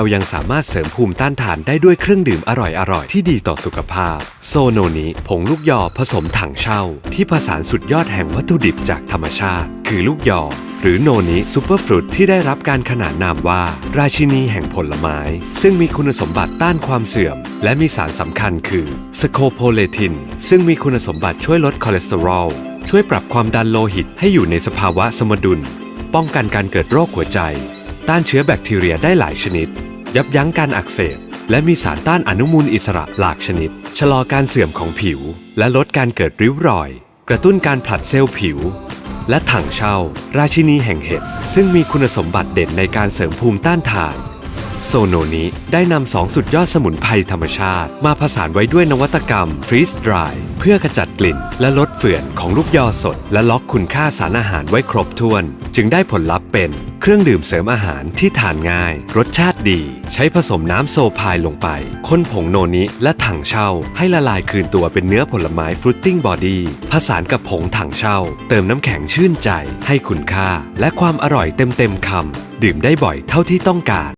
เรายังสามารถเสริมภูมิต้านทานได้ด้วยเครื่องดื่มอร่อยๆ ที่ดีต่อสุขภาพ โซโนนิผงลูกยอผสมถังเช่า ที่ผสานสุดยอดแห่งวัตถุดิบจากธรรมชาติ คือลูกยอหรือโนนิซูเปอร์ฟรุตที่ได้รับการขนานนามว่า ราชินีแห่งผลไม้ ซึ่งมีคุณสมบัติต้านความเสื่อม และมีสารสำคัญคือสโคโพเลติน ซึ่งมีคุณสมบัติช่วยลดคอเลสเตอรอล ช่วยปรับความดันโลหิตให้อยู่ในสภาวะสมดุล ป้องกันการเกิดโรคหัวใจ ต้านเชื้อแบคทีเรียได้หลายชนิด ยับยั้งการอักเสบ และมีสารต้านอนุมูลอิสระหลากชนิด ชะลอการเสื่อมของผิว และลดการเกิดริ้วรอย กระตุ้นการผลัดเซลล์ผิว และถังเช่า ราชินีแห่งเห็ดซึ่งมีคุณสมบัติเด่นในการเสริมภูมิต้านทาน โซโนนี้ ได้นำสองสุดยอดสมุนไพรธรรมชาติ มาผสานไว้ด้วยนวัตกรรมฟรีสดรายเพื่อขจัดกลิ่น และลดเฝื่อนของลูกยอสด และล็อกคุณค่าสารอาหารไว้ครบถ้วน จึงได้ผลลัพธ์เป็น เครื่องดื่มเสริมอาหารที่ทานง่าย รสชาติดี ใช้ผสมน้ำโซพายลงไปค้นผงโนนิและถังเช่า ให้ละลายคืนตัวเป็นเนื้อผลไม้ฟรุตติ้งบอดี้ผสานกับผงถังเช่า เติมน้ำแข็งชื่นใจ ให้คุณค่า และความอร่อยเต็มเต็มๆคำดื่มได้บ่อยเท่าที่ต้องการ